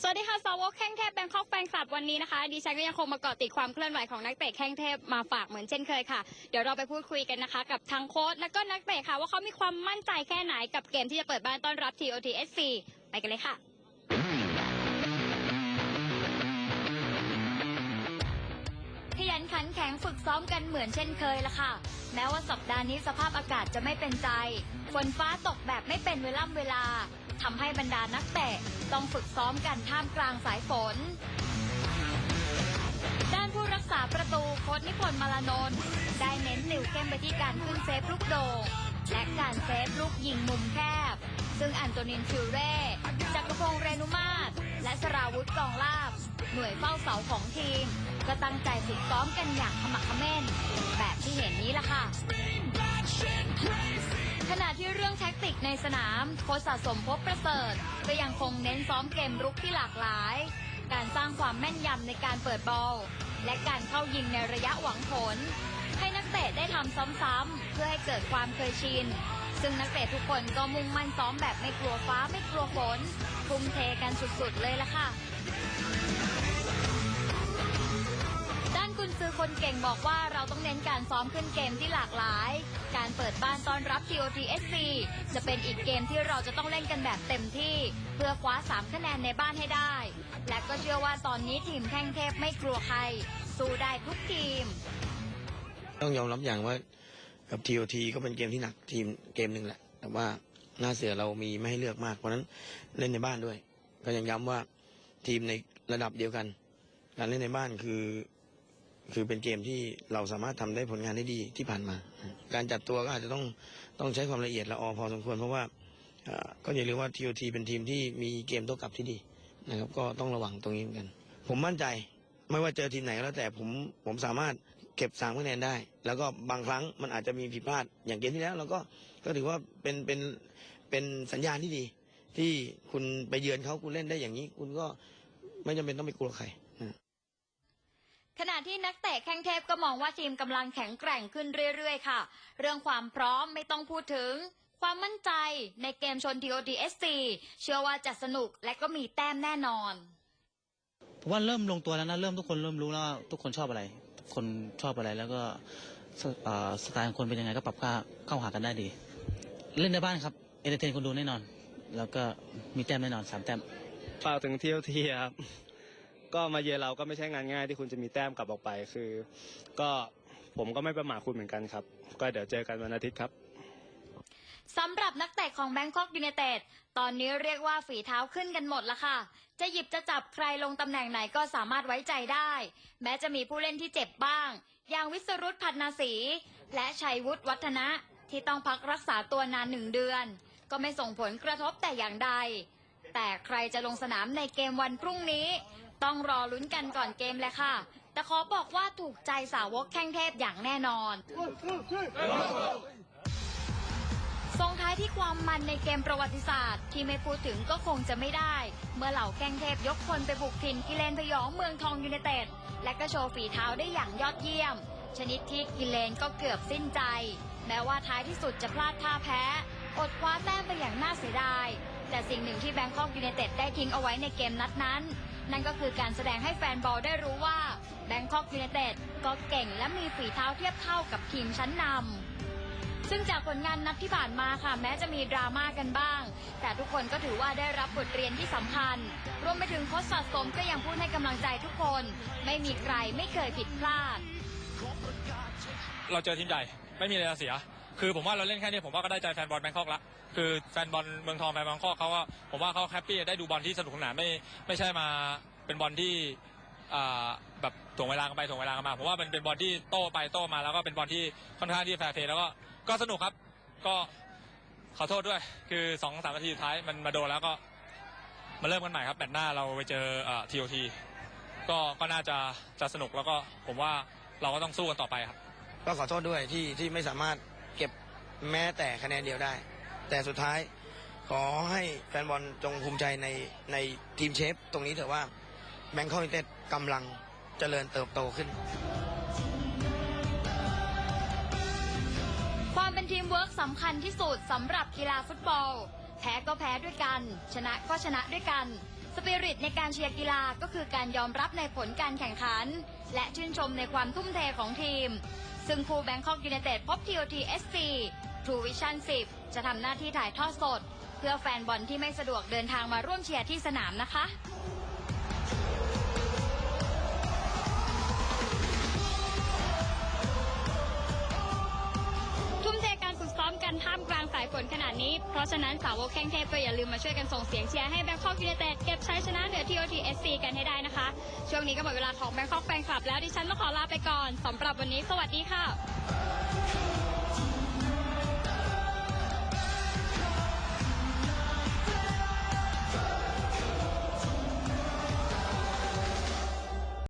สวัสดีค่ะสาวกแข้งเทพแบงคอกแฟนคลับวันนี้นะคะดิฉันก็ยังคงมาเกาะติดความเคลื่อนไหวของนักเตะแข้งเทพมาฝากเหมือนเช่นเคยค่ะ เดี๋ยวเราไปพูดคุยกันนะคะ กับทางโค้ชและก็นักเตะค่ะว่าเขามีความมั่นใจแค่ไหนกับเกมที่จะเปิดบ้านต้อนรับ TOTSC ไปกันเลยค่ะขยันขันแข็งฝึกซ้อมกันเหมือนเช่นเคยละค่ะ แม้ว่าสัปดาห์นี้สภาพอากาศจะไม่เป็นใจฝนฟ้าตกแบบไม่เป็นเวล่ำเวลา ทำให้บรรดานักเตะต้องฝึกซ้อมกันท่ามกลางสายฝน ด้านผู้รักษาประตูโค้ชนิพนธ์มาลานนท์ได้เน้นหนิวเข้มไปที่การขึ้นเซฟลูกโด่งและการเซฟลูกยิงมุมแคบ ซึ่งอันโตนินฟิวเร่จักรพงษ์เรนุมาศและสราวุธกองลาบ หน่วยเฝ้าเสาของทีม ก็ตั้งใจฝึกซ้อมกันอย่างขมักขม้น แบบที่เห็นนี้ล่ะค่ะ ขณะที่เรื่องแท็กติกในสนามโค้ชสะสมพบประเสริฐก็ยังคงเน้นซ้อมเกมรุกที่หลากหลาย การสร้างความแม่นยำในการเปิดบอล และการเข้ายิงในระยะหวังผล ให้นักเตะได้ทำซ้ำๆเพื่อให้เกิดความเคยชิน ซึ่งนักเตะทุกคนก็มุ่งมั่นซ้อมแบบไม่กลัวฟ้าไม่กลัวฝนทุ่มเทกันสุดๆเลยล่ะค่ะ คนเก่งบอกว่าเราต้องเน้นการซ้อมขึ้นเกมที่หลากหลาย การเปิดบ้านต้อนรับ TOTSC จะเป็นอีกเกมที่เราจะต้องเล่นกันแบบเต็มที่ เพื่อคว้า 3 คะแนนในบ้านให้ได้ และก็เชื่อว่าตอนนี้ทีมแข้งเทพไม่กลัวใคร สู้ได้ทุกทีม ต้องยอมรับอย่างว่ากับ TOT ก็เป็นเกมที่หนักทีมเกมหนึ่งแหละ แต่ว่าหน้าเสือเรามีไม่ให้เลือกมาก เพราะฉะนั้นเล่นในบ้านด้วย ก็ยังย้ำว่าทีมในระดับเดียวกัน การเล่นในบ้านคือ คือเป็นเกมที่เราสามารถทำได้ผลงานได้ดีที่ผ่านมา การจัดตัวก็อาจจะต้องต้องใช้ความละเอียดละออพอสมควรเพราะว่าก็อย่าลืมว่า TOT เป็นทีมที่มีเกมโต้กลับที่ดีนะครับ ก็ต้องระวังตรงนี้เหมือนกัน ผมมั่นใจไม่ว่าเจอทีมไหนก็แล้วแต่ผมผมสามารถเก็บสามคะแนนได้ แล้วก็บางครั้งมันอาจจะมีผิดพลาดอย่างเกมที่แล้วเราก็ก็ถือว่าเป็นเป็นเป็นสัญญาณที่ดี ที่คุณไปเยือนเขาคุณเล่นได้อย่างนี้ คุณก็ไม่จำเป็นต้องไปกลัวใครนะ ขณะที่นักเตะแข้งเทพก็มองว่าทีมกำลังแข็งแกร่งขึ้นเรื่อยๆ ค่ะ เรื่องความพร้อมไม่ต้องพูดถึง ความมั่นใจในเกมชน TOTSC เชื่อว่าจะสนุกและก็มีแต้มแน่นอนผมว่าเริ่มลงตัวแล้วนะเริ่มทุกคนเริ่มรู้แล้วว่าทุกคนชอบอะไร คนชอบอะไรแล้วก็สเอ่อสไตล์ของคนเป็นยังไงก็ปรับเข้าเข้าหากันได้ดี เล่นในบ้านครับเอนเตอร์เทนคนดูแน่นอน แล้วก็มีแต้มแน่นอนสามแต้มฝากถึงเที่ยวทีครับ ก็มาเยือนเราก็ไม่ใช่งานง่ายที่คุณจะมีแต้มกลับออกไป คือ ก็ผมก็ไม่ประมาทคุณเหมือนกันครับ ก็เดี๋ยวเจอกันวันอาทิตย์ครับสำหรับนักเตะของแบงคอกยู n นเต็ดตอนนี้เรียกว่าฝีเท้าขึ้นกันหมดละค่ะ จะหยิบจะจับใครลงตำแหน่งไหนก็สามารถไว้ใจได้ แม้จะมีผู้เล่นที่เจ็บบ้าง อย่างวิสรุตพัฒนาศรีและชัยวุฒิวัฒนะ ที่ต้องพักรักษาตัวนานหนึ่งเดือน ก็ไม่ส่งผลกระทบแต่อย่างใด แต่ใครจะลงสนามในเกมวันพรุ่งนี้ ต้องรอลุ้นกันก่อนเกมเลยค่ะ แต่ขอบอกว่าถูกใจสาวกแข้งเทพอย่างแน่นอน ส่งท้ายที่ความมันในเกมประวัติศาสตร์ ที่ไม่พูดถึงก็คงจะไม่ได้ เมื่อเหล่าแข้งเทพยกคนไปบุกถิ่นกิเลนพยองเมืองทองยูไนเต็ด และก็โชว์ฝีเท้าได้อย่างยอดเยี่ยม ชนิดที่กิเลนก็เกือบสิ้นใจ แม้ว่าท้ายที่สุดจะพลาดท่าแพ้ อดคว้าแต้มไปอย่างน่าเสียดาย แต่สิ่งหนึ่งที่แบงคอกยูไนเต็ดได้ทิ้งเอาไว้ในเกมนัดนั้น นั่นก็คือการแสดงให้แฟนบอลได้รู้ว่าแบงคอกยูไนเต็ดก็เก่งและมีฝีเท้าเทียบเท่ากับทีมชั้นนำซึ่งจากผลงานนัดที่ผ่านมาค่ะ แม้จะมีดราม่ากันบ้าง แต่ทุกคนก็ถือว่าได้รับบทเรียนที่สำคัญ รวมไปถึงโค้ชสะสมก็ยังพูดให้กำลังใจทุกคน ไม่มีใครไม่เคยผิดพลาด เราเจอทีมใหญ่ไม่มีอะไรเสีย คือผมว่าเราเล่นแค่นี้ผมว่าก็ได้ใจแฟนบอลแบงคอกละคือแฟนบอลเมืองทองแฟนบอลแบงคอกเขาก็ผมว่าเขาแฮปปี้ได้ดูบอลที่สนุกสนานไม่ไม่ใช่มาเป็นบอลที่แบบถ่วงเวลากันไปถ่วงเวลากันมาผมว่ามันเป็นบอลที่โต้ไปโต้มาแล้วก็เป็นบอลที่ค่อนข้างที่แฟร์เพลย์แล้วก็ก็สนุกครับ ก็ขอโทษด้วย คือสองสามนาทีสุดท้ายมันมาโดนแล้วก็มาเริ่มกันใหม่ครับแมตช์หน้าเราไปเจอทีโอทีก็ก็น่าจะจะสนุกแล้วก็ผมว่าเราก็ต้องสู้กันต่อไปครับ ก็ขอโทษด้วยที่ที่ไม่สามารถ แม้แต่คะแนนเดียวได้ แต่สุดท้ายขอให้แฟนบอลจงภูมิใจในในทีมเชฟ ตรงนี้เถอะว่าแบงคอกยูไนเต็ดกำลังเจริญเติบโตขึ้น ความเป็นทีมเวิร์กสำคัญที่สุดสำหรับกีฬาฟุตบอล แพ้ก็แพ้ด้วยกัน ชนะก็ชนะด้วยกันสปิริตในการเชียร์กีฬาก็คือการยอมรับในผลการแข่งขัน และชื่นชมในความทุ่มเทของทีม ซึ่งผู้แบงคอกยู n นเต็ดพบ TOT SC True Vision 10 จะทำหน้าที่ถ่ายทอดสด เพื่อแฟนบอลที่ไม่สะดวกเดินทางมาร่วมเชียร์ที่สนามนะคะทุ่มเทการฝึกซ้อมกันท่ามกลางสายฝนขนาดนี้ เพราะฉะนั้นสาวกแข้งเทพก็อย่าลืมมาช่วยกันส่งเสียงเชียร์ให้แบงคอกยู n นเต็ดเก็บชัยชนะเหนือ TOT SC กันให้ได้นะคะ ช่วงนี้ก็หมดเวลาของแบงคอกแฟนคลับแล้วดิฉันต้องขอลาไปก่อนสำหรับวันนี้ สวัสดีค่ะ